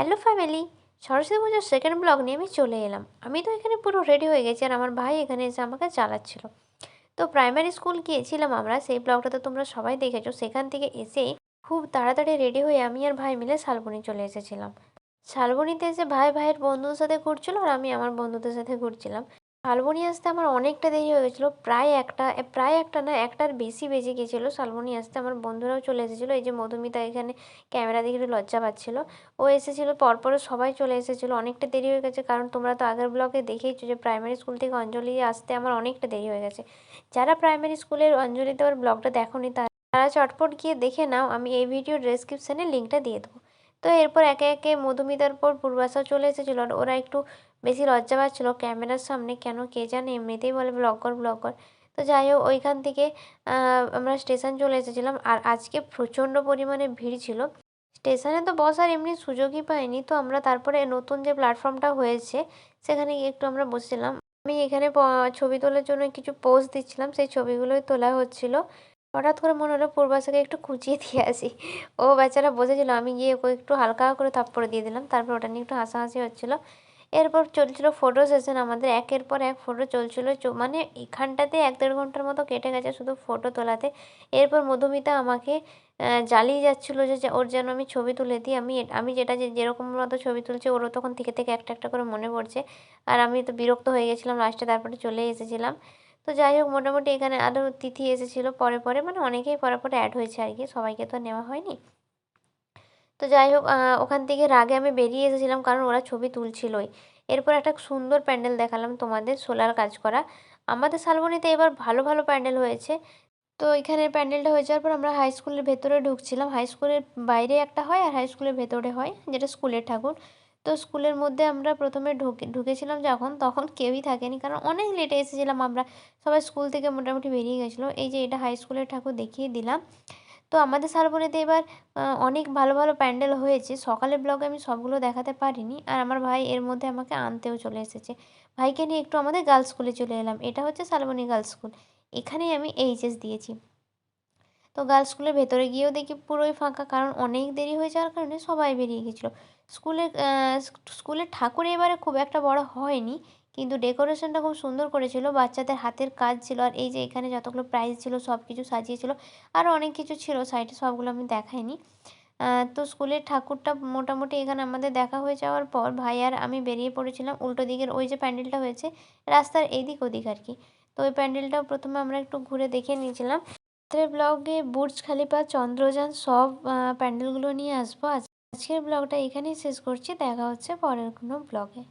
Hello family Saraswati পুজোর second blog নিয়ে আমি চলে এলাম। আমি তো এখানে পুরো রেডি হয়ে গেছি আর আমার ভাই এখানে এসে আমাকে চালাচ্ছিল। তো প্রাইমারি স্কুল গিয়েছিলাম আমরা, সেই ব্লগটা তো তোমরা সবাই দেখেছ। সেখান থেকে এসে খুব তাড়াতাড়ি রেডি হয়ে আমি আর ভাই মিলে শালবনি চলে এসেছিলাম। শালবনিতে এসে ভাই, ভাইয়ের বন্ধুদের সাথে ঘুরছিল আর আমি আমার বন্ধুদের সাথে ঘুরছিলাম। শালবনি আসতে আমার অনেকটা দেরি হয়ে গেছিল। প্রায় একটা প্রায় একটা না, একটার বেশি বেজে গেছিল। শালবনি আসতে আমার বন্ধুরাও চলে এসেছিল। এই যে মধুমিতা এখানে ক্যামেরা দেখে লজ্জা পাচ্ছিল। ও এসেছিল পরপরে সবাই চলে এসেছিল। অনেকটা দেরি হয়ে গেছে, কারণ তোমরা তো আগের ব্লগে দেখেইছো যে প্রাইমারি স্কুল থেকে অঞ্জলি আসতে আমার অনেকটা দেরি হয়ে গেছে। যারা প্রাইমারি স্কুলের অঞ্জলি দেওয়ার ব্লগটা দেখোনি, তারা চটপট গিয়ে দেখে নাও। আমি এই ভিডিও ডেসক্রিপশানে লিঙ্কটা দিয়ে দেবো। তো এরপর একে একে মধুমিতার পর পূর্বাশাও চলে এসেছিল আর ওরা একটু বেশি লজ্জা পাচ্ছিল ক্যামেরার সামনে। কেন কে জানে? এমনিতেই বলে ব্লগ কর ব্লগ কর তো যাই হোক, ওইখান থেকে আমরা স্টেশন চলে এসেছিলাম আর আজকে প্রচণ্ড পরিমাণে ভিড় ছিল। স্টেশনে তো বসার এমনি সুযোগই পাইনি তো আমরা তারপরে নতুন যে প্ল্যাটফর্মটা হয়েছে, সেখানে গিয়ে একটু আমরা বসেছিলাম। আমি এখানে ছবি তোলার জন্য কিছু পোজ দিচ্ছিলাম। সেই ছবিগুলোই তোলা হচ্ছিল। হঠাৎ করে মনে হলো পূর্বাশাকে একটু খুঁচিয়ে দিয়ে আসি। ও বেচারা বসেছিল, আমি গিয়ে ওকে একটু হালকা করে থাপ্পড় দিয়ে দিলাম, তারপর ওটা নিয়ে একটু হাসাহাসি হচ্ছিল। এরপর চলছিল ফটো সেশন আমাদের একের পর এক ফটো চলছিল মানে এখানটাতে এক দেড় ঘণ্টার মতো কেটে গেছে শুধু ফটো তোলাতে। এরপর মধুমিতা আমাকে জ্বালিয়ে যাচ্ছিল যে ওর যেন আমি ছবি তুলে দিই, আমি আমি যেটা যে, যেরকম মতো ছবি তুলছি, ওরও তখন থেকে থেকে একটা একটা করে মনে পড়ছে। আর আমি তো বিরক্ত হয়ে গেছিলাম লাস্টে তারপরে চলে এসেছিলাম। তো যাই হোক, মোটামুটি এখানে আরও তিথি এসেছিল পরে পরে মানে অনেকেই পরে পরে অ্যাড হয়েছে আর কি, সবাইকে তো নেওয়া হয়নি। তো যাই হোক ওখান থেকে রাগে আমি বেরিয়ে এসেছিলাম কারণ ওরা ছবি তুলছিলই। এরপর একটা সুন্দর প্যান্ডেল দেখালাম তোমাদের, সোলার কাজ করা। আমাদের শালবনিতে এবার ভালো ভালো প্যান্ডেল হয়েছে। তো এখানে প্যান্ডেলটা হয়ে যাওয়ার পর আমরা হাই স্কুলের ভেতরে ঢুকছিলাম। হাই স্কুলের বাইরে একটা হয় আর হাই স্কুলের ভেতরে হয়, যেটা স্কুলের ঠাকুর। তো স্কুলের মধ্যে আমরা প্রথমে ঢুকে, ঢুকেছিলাম যখন, তখন কেউই থাকেনি। কারণ অনেক লেটে এসেছিলাম আমরা। সবাই স্কুল থেকে মোটামুটি বেরিয়ে গেছিল। এই যে এটা হাই স্কুলের ঠাকুর দেখিয়ে দিলাম। তো আমাদের শালবনিতে এবার অনেক ভালো ভালো প্যান্ডেল হয়েছে। সকালের ব্লগে আমি সবগুলো দেখাতে পারিনি। আর আমার ভাই এর মধ্যে আমাকে আনতেও চলে এসেছে। ভাইকে নিয়ে একটু আমাদের গার্লস স্কুলে চলে এলাম। এটা হচ্ছে শালবনি গার্লস স্কুল এখানেই আমি এইচএস দিয়েছি। তো গার্লস স্কুলের ভেতরে গিয়েও দেখি পুরোই ফাঁকা, কারণ অনেক দেরি হয়ে যাওয়ার কারণে সবাই বেরিয়ে গেছিল। স্কুলের স্কুলের ঠাকুর এবারে খুব একটা বড় হয়নি, কিন্তু ডেকোরেশনটা খুব সুন্দর করেছিল, বাচ্চাদের হাতের কাজ ছিল, আর এই যে এখানে যতগুলো প্রাইজ ছিল সব কিছু সাজিয়েছিল আরও অনেক কিছু ছিল সাইডে সবগুলো আমি দেখাইনি। তো স্কুলের ঠাকুরটা মোটামুটি এখানে আমাদের দেখা হয়ে যাওয়ার পর ভাই আর আমি বেরিয়ে পড়েছিলাম, উল্টো দিকের ওই যে প্যান্ডেলটা হয়েছে, রাস্তার এদিক ওদিক আর কি। তো ওই প্যান্ডেলটাও প্রথমে আমরা একটু ঘুরে দেখে নিয়েছিলাম। রাত্রের ব্লগে বুর্জ খালিপা চন্দ্রযান সব প্যান্ডেলগুলো নিয়ে আসব। আজ- আজকের ব্লগটা এখানেই শেষ করছি। দেখা হচ্ছে পরের কোনো ব্লগে।